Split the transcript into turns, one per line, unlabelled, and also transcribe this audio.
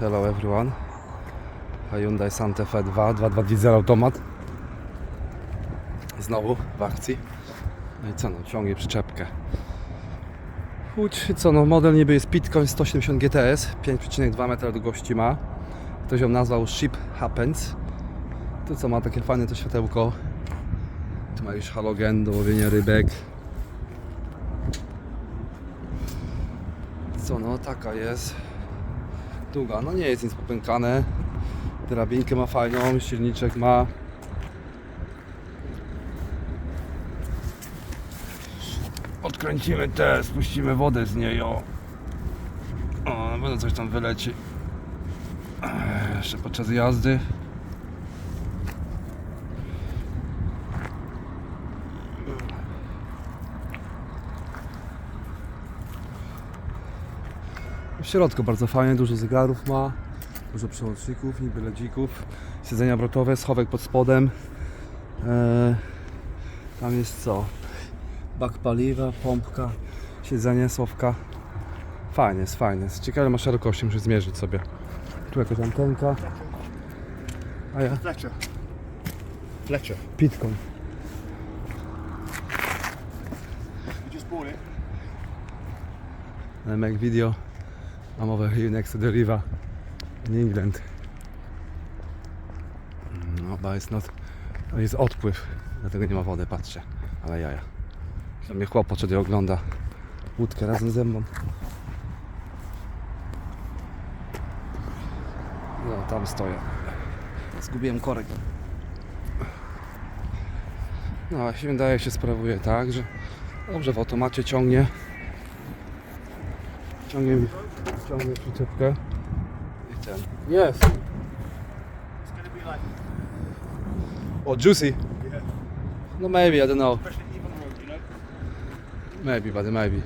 hello everyone. Hyundai Santa Fe 2, 2.2 diesel automat. Znowu w akcji. No i co no, ciągnie przyczepkę. Łódź, co no, model niby jest Pitcoin 170 GTS, 5,2 metra długości ma. Ktoś ją nazwał Ship Happens. Tu co ma takie fajne to światełko. Tu ma już halogen do łowienia rybek. Co no, taka jest. Długa, no nie jest nic popękane. Drabinkę ma fajną, silniczek ma. Odkręcimy te, spuścimy wodę z niej, o. O, na pewno coś tam wyleci. Jeszcze podczas jazdy. W środku bardzo fajnie, dużo zegarów ma, dużo przełączników, niby ledzików, siedzenia obrotowe, schowek pod spodem. Eee, tam jest co? Bak paliwa, pompka, siedzenie, słowka. Fajnie, jest fajnie. Jest ciekawe ma szerokości, muszę zmierzyć sobie. Tu jakaś antenka. A ja
Fletcher. Fletcher.
pitką.
You just bought it.
Make video. I'm over here next to the river in England. No, but it's not... Jest odpływ, dlatego nie ma wody, patrzcie. Ale jaja. Tam mnie chłop podszedł ogląda łódkę razem ze mną. No, tam stoję. Zgubiłem korek. No, się wydaje się sprawuje tak, że dobrze w automacie ciągnie. Ciągnie ciągnie przyczepkę. I ten. Jest.
It's to be like,
O, juicy.
yeah,
No maybe, I don't know.
especially even road, you know.
Maybe, but maybe.